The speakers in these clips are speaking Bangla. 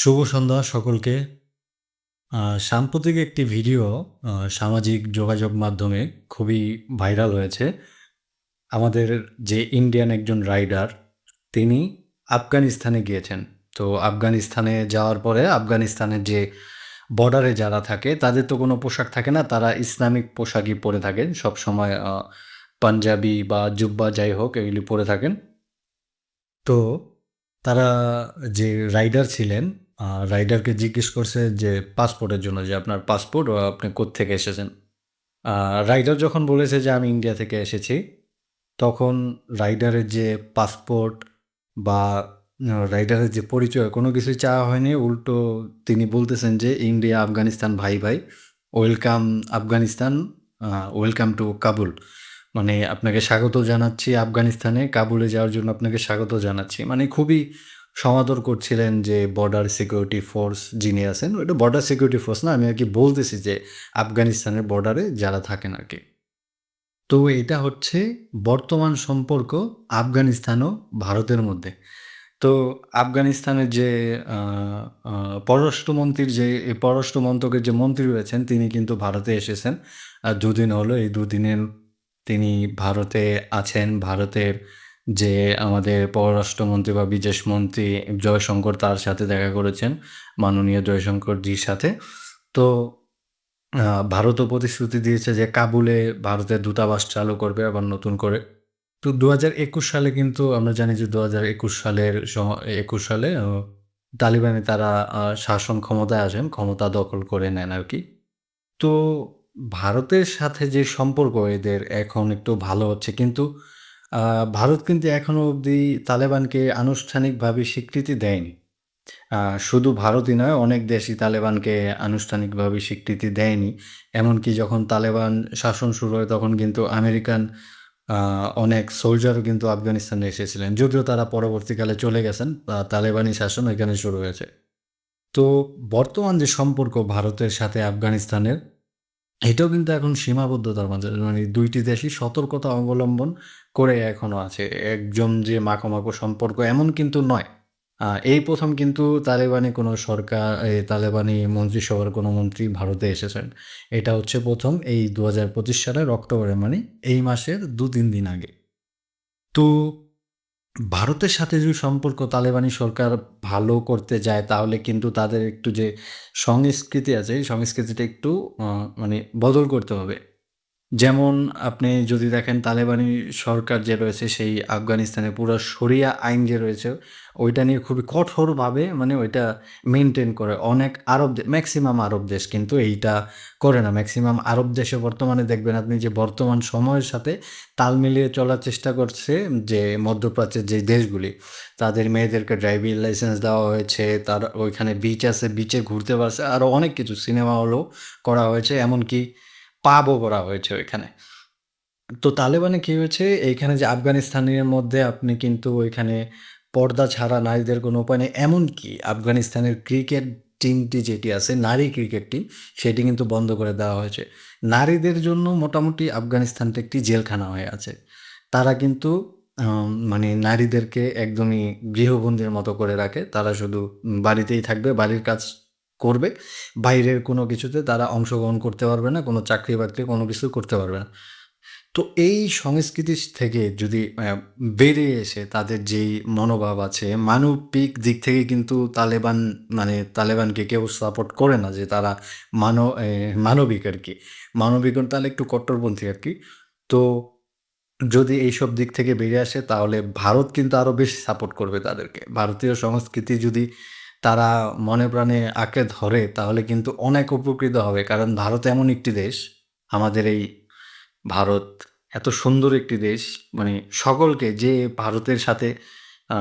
শুভ সন্ধ্যা সকলকে। সাম্প্রতিক একটি ভিডিও সামাজিক যোগাযোগ মাধ্যমে খুবই ভাইরাল হয়েছে। আমাদের যে ইন্ডিয়ান একজন রাইডার, তিনি আফগানিস্তানে গিয়েছেন। তো আফগানিস্তানে যাওয়ার পরে আফগানিস্তানের যে বর্ডারে যারা থাকে, তাদের তো কোনো পোশাক থাকে না। তারা ইসলামিক পোশাকই পরে থাকেন। সবসময় পাঞ্জাবি বা জুব্বা যাই হোক, এগুলি পরে থাকেন। তো তারা যে রাইডার ছিলেন, রাইডারকে জিজ্ঞেস করছে যে পাসপোর্টের জন্য যে, "আপনার পাসপোর্ট আপনি কোত্থেকে এসেছেন?" রাইডার যখন বলেছে যে, "আমি ইন্ডিয়া থেকে এসেছি", তখন রাইডারের যে পাসপোর্ট বা রাইডারের যে পরিচয় কোনো কিছুই চাওয়া হয়নি। উল্টো তিনি বলতেছেন যে, "ইন্ডিয়া, আফগানিস্তান ভাই, ভাই। Welcome Afghanistan, welcome to Kabul." মানে আপনাকে স্বাগত জানাচ্ছি আফগানিস্তানে, কাবুলে যাওয়ার জন্য আপনাকে স্বাগত জানাচ্ছি। মানে খুবই সমাদর করছিলেন যে বর্ডার সিকিউরিটি ফোর্স যিনি আছেন, ওটা বর্ডার সিকিউরিটি ফোর্স না। আমি আর কি বলতেছি যে আফগানিস্তানের বর্ডারে যারা থাকেন আর কি তো এটা হচ্ছে বর্তমান সম্পর্ক আফগানিস্তান ও ভারতের মধ্যে। তো আফগানিস্তানের যে পররাষ্ট্রমন্ত্রীর যে পররাষ্ট্র মন্ত্রকের যে মন্ত্রী রয়েছেন, তিনি কিন্তু ভারতে এসেছেন। আ দুদিন হলো। এই দুদিনের তিনি ভারতে আছেন। ভারতের যে আমাদের পররাষ্ট্রমন্ত্রী বা বিদেশমন্ত্রী জয়শঙ্কর তার সাথে দেখা করেছেন, মাননীয় জয়শঙ্করজির সাথে। তো ভারতও প্রতিশ্রুতি দিয়েছে যে কাবুলে ভারতের দূতাবাস চালু করবে আবার নতুন করে। তো ২০২১ সালে কিন্তু আমরা জানি যে ২০২১ সালের একুশ সালে তালিবানে তারা শাসন ক্ষমতায় আসেন, ক্ষমতা দখল করে নেন আর কি তো ভারতের সাথে যে সম্পর্ক এদের এখন একটু ভালো হচ্ছে। কিন্তু ভারত কিন্তু এখনও অবধি তালেবানকে আনুষ্ঠানিকভাবে স্বীকৃতি দেয়নি। শুধু ভারতই নয়, অনেক দেশই তালেবানকে আনুষ্ঠানিকভাবে স্বীকৃতি দেয়নি। এমনকি যখন তালেবান শাসন শুরু হয় তখন কিন্তু আমেরিকান অনেক সোলজারও কিন্তু আফগানিস্তানে এসেছিলেন। যদিও তারা পরবর্তীকালে চলে গেছেন। তালেবানি শাসন ওইখানে শুরু হয়েছে। তো বর্তমান যে সম্পর্ক ভারতের সাথে আফগানিস্তানের, এটাও কিন্তু এখন সীমাবদ্ধতার মাঝে। মানে দুইটি দেশই সতর্কতা অবলম্বন করে এখনও আছে। একজন যে মাখো-মাখো সম্পর্ক এমন কিন্তু নয়। এই প্রথম কিন্তু তালেবানি কোনো সরকার তালেবানি মন্ত্রিসভার কোনো মন্ত্রী ভারতে এসেছেন। এটা হচ্ছে প্রথম এই ২০২৫ সালের অক্টোবরে মানে এই মাসের ২-৩ দিন আগে। তো ভারতের সাথে যদি সম্পর্ক তালেবানি সরকার ভালো করতে যায় তাহলে কিন্তু তাদের একটু যে সংস্কৃতি আছে, এই সংস্কৃতিটা একটু মানে বদল করতে হবে। যেমন আপনি যদি দেখেন তালেবানি সরকার যে রয়েছে সেই আফগানিস্তানে পুরো শরিয়া আইন যে রয়েছে, ওইটা নিয়ে খুবই কঠোরভাবে মানে ওইটা মেনটেন করে। অনেক আরব দে মেক্সিমাম আরব দেশ কিন্তু এইটা করে না। ম্যাক্সিমাম আরব দেশে বর্তমানে দেখবেন আপনি যে বর্তমান সময়ের সাথে তাল মিলিয়ে চলার চেষ্টা করছে যে মধ্যপ্রাচ্যের যে দেশগুলি, তাদের মেয়েদেরকে ড্রাইভিং লাইসেন্স দেওয়া হয়েছে। তার ওইখানে বিচ আছে, বিচে ঘুরতে পারছে। আরও অনেক কিছু সিনেমা হলও করা হয়েছে। এমনকি পাবও করা হয়েছে ওইখানে। তো তালেবানে কি হয়েছে, এইখানে যে আফগানিস্তানের মধ্যে আপনি কিন্তু ওইখানে পর্দা ছাড়া নারীদের কোনো উপায় নেই। এমনকি আফগানিস্তানের ক্রিকেট টিমটি যেটি আছে, নারী ক্রিকেট টিম, সেটি কিন্তু বন্ধ করে দেওয়া হয়েছে। নারীদের জন্য মোটামুটি আফগানিস্তানটা একটি জেলখানা হয়ে আছে। তারা কিন্তু মানে নারীদেরকে একদমই গৃহবন্দীর মতো করে রাখে। তারা শুধু বাড়িতেই থাকবে, বাড়ির কাজ করবে। বাইরের কোনো কিছুতে তারা অংশগ্রহণ করতে পারবে না। কোনো চাকরি-বাকরি কোনো কিছু করতে পারবে না। তো এই সংস্কৃতি থেকে যদি বেরিয়ে এসে তাদের যেই মনোভাব আছে, মানবিক দিক থেকে কিন্তু তালেবান মানে তালেবানকে কেউ সাপোর্ট করে না যে তারা মানো মানবিক আর কি মানবিকও তাহলে একটু কট্টরপন্থী আর কি তো যদি এইসব দিক থেকে বেরিয়ে আসে তাহলে ভারত কিন্তু আরও বেশি সাপোর্ট করবে তাদেরকে। ভারতীয় সংস্কৃতি যদি তারা মনে প্রাণে আঁকড়ে ধরে তাহলে কিন্তু অনেক উপকৃত হবে। কারণ ভারত এমন একটি দেশ, আমাদের এই ভারত এত সুন্দর একটি দেশ, মানে সকলকে যে ভারতের সাথে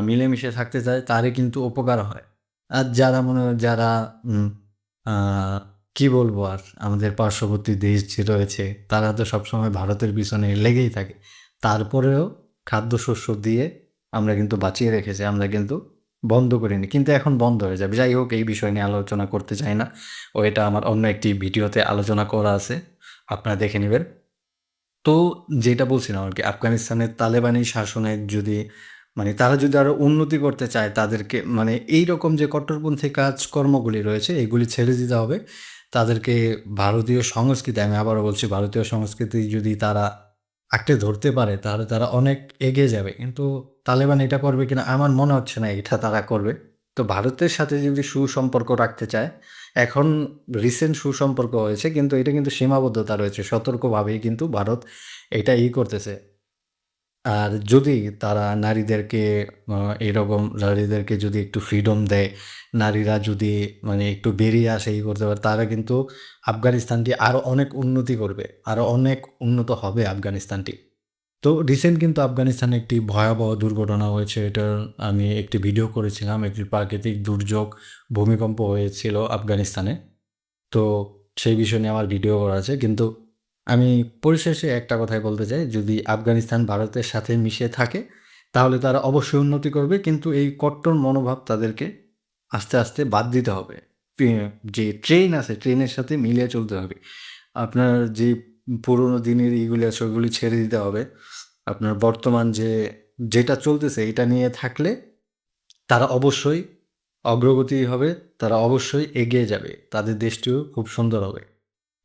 মিলেমিশে থাকতে চায় তারই কিন্তু উপকার হয়। আর যারা মনে যারা কি বলব আর আমাদের পার্শ্ববর্তী দেশ যে রয়েছে তারা তো সবসময় ভারতের পিছনে লেগেই থাকে। তারপরেও খাদ্যশস্য দিয়ে আমরা কিন্তু বাঁচিয়ে রেখেছি। আমরা কিন্তু বন্ধ করিনি। কিন্তু এখন বন্ধ হয়ে যাবে। যাই হোক, এই বিষয় নিয়ে আলোচনা করতে চাই না। ও এটা আমার অন্য একটি ভিডিওতে আলোচনা করা আছে। আপনারা দেখে নেবেন তো যেটা বলছিলাম আরকি আফগানিস্তানের তালেবানি শাসনের যদি মানে তারা যদি আরও উন্নতি করতে চায় তাদেরকে মানে এই রকম যে কট্টরপন্থী কাজকর্মগুলি রয়েছে, এগুলি ছেড়ে দিতে হবে। তাদেরকে ভারতীয় সংস্কৃতি, আমি আবারও বলছি, ভারতীয় সংস্কৃতি যদি তারা আঁকড়ে ধরতে পারে তাহলে তারা অনেক এগিয়ে যাবে। কিন্তু তালেবান এটা করবে কিনা আমার মনে হচ্ছে না এটা তারা করবে। তো ভারতের সাথে যদি সুসম্পর্ক রাখতে চায়, এখন রিসেন্ট সুসম্পর্ক হয়েছে কিন্তু এটা কিন্তু সীমাবদ্ধতা রয়েছে। সতর্কভাবেই কিন্তু ভারত এটা ই করতেছে। আর যদি তারা নারীদেরকে এরকম নারীদেরকে যদি একটু ফ্রিডম দেয়, নারীরা যদি মানে একটু বেরিয়ে আসে ই করতে পারে তারা কিন্তু আফগানিস্তানটি আরও অনেক উন্নতি করবে। আরও অনেক উন্নত হবে আফগানিস্তানটি। তো রিসেন্ট কিন্তু আফগানিস্তানে একটি ভয়াবহ দুর্ঘটনা হয়েছে। এটার আমি একটি ভিডিও করেছিলাম। একটি প্রাকৃতিক দুর্যোগ ভূমিকম্প হয়েছিল আফগানিস্তানে। তো সেই বিষয় নিয়ে আমার ভিডিও করা আছে। কিন্তু আমি পরিশেষে একটা কথাই বলতে চাই, যদি আফগানিস্তান ভারতের সাথে মিশে থাকে তাহলে তারা অবশ্যই উন্নতি করবে। কিন্তু এই কট্টর মনোভাব তাদেরকে আস্তে, আস্তে বাদ দিতে হবে। যে ট্রেন আছে ট্রেনের সাথে মিলিয়ে চলতে হবে। আপনার যে পুরোনো দিনের ইগুলি আছে ওগুলি ছেড়ে দিতে হবে। আপনার বর্তমান যে যেটা চলতেছে এটা নিয়ে থাকলে তারা অবশ্যই অগ্রগতি হবে। তারা অবশ্যই এগিয়ে যাবে। তাদের দেশটিও খুব সুন্দর হবে।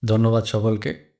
ধন্যবাদ সকলকে।